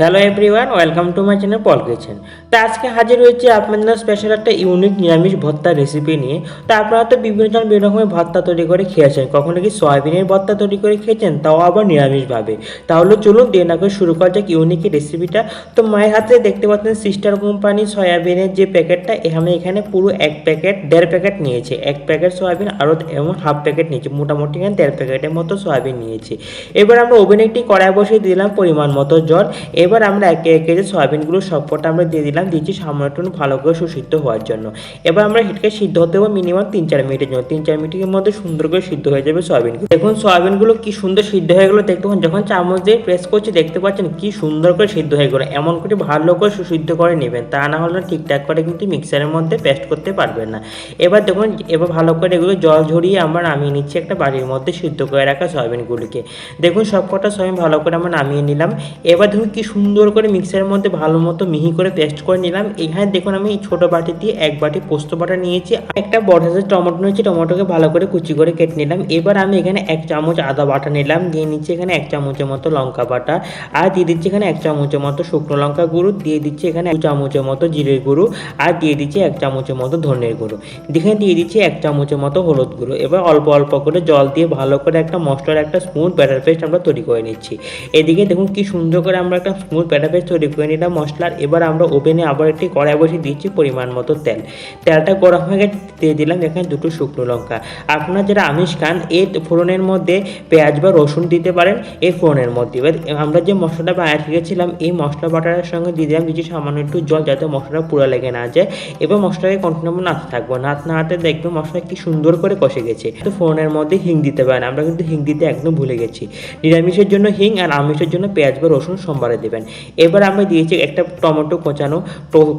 Hello everyone welcome to my channel Pal kitchen তো আজকে হাজির হয়েছে আপনাদের স্পেশাল একটা ইউনিক নিরামিষ ভর্তা রেসিপি নিয়ে। তো আপনারা তো বিভিন্ন জন বিভিন্ন রকমের ভর্তা তৈরি করে খেয়েছেন। কখনো কি সয়াবিনের ভর্তা তৈরি করে খেয়েছেন? তাও আবার নিরামিষভাবে। তাহলে চলুন দিয়ে না করে শুরু করা যাক ইউনিক রেসিপিটা তো মায়ের হাতে দেখতে পাচ্ছেন সিস্টার কোম্পানি সয়াবিনের যে প্যাকেটটা আমি এখানে পুরো এক প্যাকেট দেড় প্যাকেট নিয়েছি। এক প্যাকেট সয়াবিন, আরও এমন হাফ প্যাকেট নিয়েছি। মোটামুটি এখানে দেড় প্যাকেটের মতো সয়াবিন নিয়েছি। এবার আমরা ওভেনে একটি কড়াই বসিয়ে দিলাম পরিমাণ মতো জল। এবার আমরা একে একে যে সয়াবিনগুলো সবকটা আমরা দিয়ে দিলাম দিচ্ছি সামান্য ভালো করে সুসিদ্ধ হওয়ার জন্য। এবার আমরা এটাকে সিদ্ধ হতে দেবো মিনিমাম তিন চার মিনিটের জন্য। তিন চার মিনিটের মধ্যে সুন্দর করে সিদ্ধ হয়ে যাবে সয়াবিনগুলো। দেখুন, সয়াবিনগুলো কি সুন্দর সিদ্ধ হয়ে গেলো। দেখতে যখন চামচ দিয়ে প্রেস করছি, দেখতে পাচ্ছেন কি সুন্দর করে সিদ্ধ হয়ে গেলো। এমন করে ভালো করে সুসিদ্ধ করে নেবেন। তা না হলে ঠিকঠাক করে কিন্তু মিক্সারের মধ্যে পেস্ট করতে পারবেন না। এবার দেখুন, এবার ভালো করে এগুলো জল ঝরিয়ে আমরা নামিয়ে নিচ্ছি একটা বাড়ির মধ্যে সিদ্ধ করে রাখা সয়াবিনগুলিকে। দেখুন, সবকটা সয়াবিন ভালো করে আমরা নামিয়ে নিলাম। এবার ধরুন কি সুন্দর করে মিক্সারের মধ্যে ভালো মতো মিহি করে পেস্ট করে নিলাম। এখানে দেখুন আমি এই ছোটো বাটি দিয়ে এক বাটি পোস্ত বাটা নিয়েছি। একটা বড় সাইজের টমেটো নিয়েছি, টমেটোকে ভালো করে কুচি করে কেটে নিলাম। এবার আমি এখানে এক চামচ আদা বাটা নিলাম, দিয়ে নিচ্ছি এখানে এক চামচের মতো লঙ্কা বাটা। আর দিয়ে দিচ্ছি এখানে এক চামচের মতো শুকনো লঙ্কা গুঁড়ো, দিয়ে দিচ্ছি এখানে দু চামচের মতো জিরের গুঁড়ো, আর দিয়ে দিচ্ছি এক চামচের মতো ধনের গুঁড়ো। এখানে দিয়ে দিচ্ছি এক চামচের মতো হলুদ গুঁড়ো। এবার অল্প অল্প করে জল দিয়ে ভালো করে একটা মশলার একটা স্মুথ ব্যাটার পেস্ট আমরা তৈরি করে নিচ্ছি। এদিকে দেখুন কি সুন্দর করে আমরা একটা স্মুথ ব্যাটার পেস্ট তৈরি করে নিলাম, মশলার। এবার আমরা ওভেনে আবার একটি কড়াই বসিয়ে দিচ্ছি পরিমাণ মতো তেল। তেলটা গরম হয়ে গেছে, দিয়ে দিলাম এখানে দুটো শুকনো লঙ্কা। আপনারা যারা আমিষ খান, এই ফোড়নের মধ্যে পেঁয়াজ বা রসুন দিতে পারেন, এই ফোড়নের মধ্যে। এবার আমরা যে মশলাটা বানিয়ে রেখেছিলাম এই মশলা বাটারের সঙ্গে দিয়ে দিলাম কিছু সামান্য একটু জল, যাতে মশলাটা পুরো লেগে না যায়। এবার মশলাকে কন্টিনিউ নাড়তে থাকব। নাড়তে নাড়তে দেখবে মশলা কি সুন্দর করে কষে গেছে। তো ফোড়নের মধ্যে হিং দিতে পারেন, আমরা কিন্তু হিং দিতে একদম ভুলে গেছি। নিরামিষের জন্য হিং আর আমিষের জন্য পেঁয়াজ বা রসুন সোমবারে দেবেন। এবার আমরা দিয়েছি একটা টমেটো কোচানো।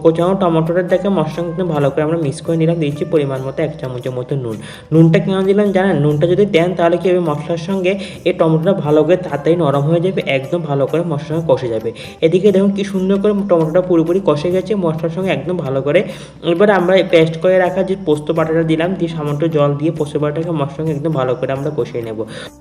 কোচানো টমেটোটার দেখে মশলা কিন্তু ভালো করে আমরা মিক্স করে নিলাম। দিয়েছি পরিমাণ মতো এক চামচের মতো নুন। নুনটা কেন দিলাম জানেন? নুনটা যদি দেন তাহলে কি হবে? মশলার সঙ্গে এই টমেটোটা ভালো করে তাড়াতাড়ি নরম হয়ে যাবে, একদম ভালো করে মশলার কষে যাবে। এদিকে দেখুন কি সুন্দর করে টমেটোটা পুরোপুরি কষে গেছে, মশলার সঙ্গে একদম ভালো করে। এবার আমরা পেস্ট করে রাখা যে পোস্ত বাটাটা দিলাম, দিয়ে সামান্য জল দিয়ে পোস্ত বাটাটাকে মশলার সঙ্গে একদম ভালো করে আমরা কষিয়ে নেব।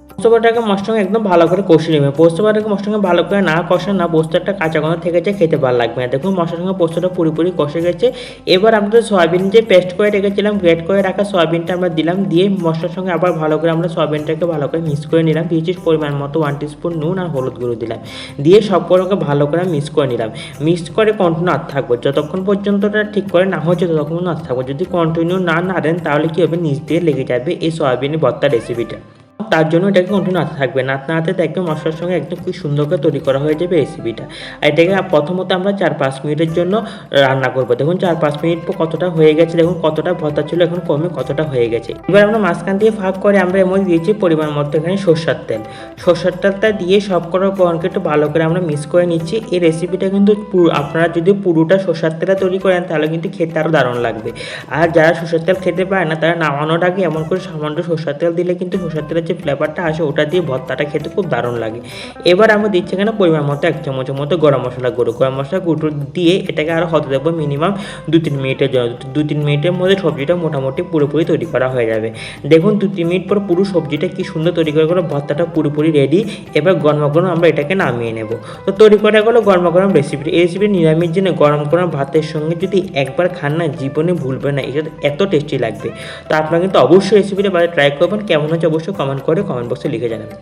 পোস্ত বাটাকে মশলার সঙ্গে একদম ভালো করে কষিয়ে নেবে। পোস্ত বাটাকে মশলার সঙ্গে ভালো করে না কষা না, পোস্ত একটা কাঁচা গন্ধ থেকে যায় খেতে ভালো লাগবে না। দেখুন, মশলার সঙ্গে পোস্তটা পুরোপুরি কষে গেছে। এবার আমরা তো সয়াবিন যে পেস্ট করে রেখেছিলাম গ্রেট করে রাখা সয়াবিনটা আমরা দিলাম, দিয়ে মশলার সঙ্গে আবার ভালো করে আমরা সয়াবিনটাকে ভালো করে মিক্স করে নিলাম। দিয়েছি পরিমাণ মতো ওয়ান স্পুন নুন আর হলুদ গুঁড়ো দিলাম। দিয়ে সবগুলোকে ভালো করে মিক্স করে নিলাম। মিক্স করে কন্টিনিউ আর থাকব। যতক্ষণ পর্যন্ত ওটা ঠিক করে না হচ্ছে, ততক্ষণ আর থাকব। যদি কন্টিনিউ না না দেন তাহলে কী হবে? নিচ দিয়ে লেগে যাবে এই সয়াবিনের ভর্তা রেসিপিটা তার জন্য এটাকে কন্টিনিউ নাড়তে থাকবে। নাড়তে নাড়তে একদম মশলার সঙ্গে একদম খুব সুন্দর করে তৈরি করা হয়ে যাবে রেসিপিটা আর এটাকে প্রথমত আমরা চার পাঁচ মিনিটের জন্য রান্না করব। দেখুন, চার পাঁচ মিনিট পর কতটা হয়ে গেছে, দেখুন কতটা ভর্তা ছিল, এখন কমে কতটা হয়ে গেছে। এবার আমরা মাঝখান দিয়ে ফাঁক করে আমরা মধ্যে দিয়েছি পরিমাণ মতো এখানে সর্ষার তেল। সর্ষার তেলটা দিয়ে সব করার পরকে একটু ভালো করে আমরা মিক্স করে নিচ্ছি। এই রেসিপিটা কিন্তু আপনারা যদি পুরোটা সর্ষার তেলে তৈরি করেন, তাহলে কিন্তু খেতে আরও দারুণ লাগবে। আর যারা সর্ষের তেল খেতে পারে না, তারা নামানোর আগে এমন করে সামান্য সর্ষের তেল দিলে কিন্তু সর্ষের তেলের যে ফ্লেভারটা আসে ওটা দিয়ে ভর্তাটা খেতে খুব দারুণ লাগে। এবার আমরা দিচ্ছি এখানে পরিমাণ মতো এক চামচের মতো গরম মশলা গুঁড়ো। গরম মশলা গুঁড়ো দিয়ে এটাকে আরও হতে দেবো মিনিমাম দু তিন মিনিটের জন্য। দু তিন মিনিটের মধ্যে সবজিটা মোটামুটি পুরোপুরি তৈরি করা হয়ে যাবে। দেখুন দু তিন মিনিট পর পুরো সবজিটা কি সুন্দর তৈরি করে গেলো ভর্তাটা পুরোপুরি রেডি এবার গরম গরম আমরা এটাকে নামিয়ে নেব। তো তৈরি করা গেলো গরম গরম রেসিপি এই রেসিপি নিরামিষ জন্য গরম গরম ভাতের সঙ্গে যদি একবার খান না, জীবনে ভুলবে না। এটা এত টেস্টি লাগবে। তো আপনারা কিন্তু অবশ্যই রেসিপিটা ট্রাই করবেন। কেমন হচ্ছে অবশ্যই কমেন্ট করে কমেন্ট বক্সে লিখে জানাবেন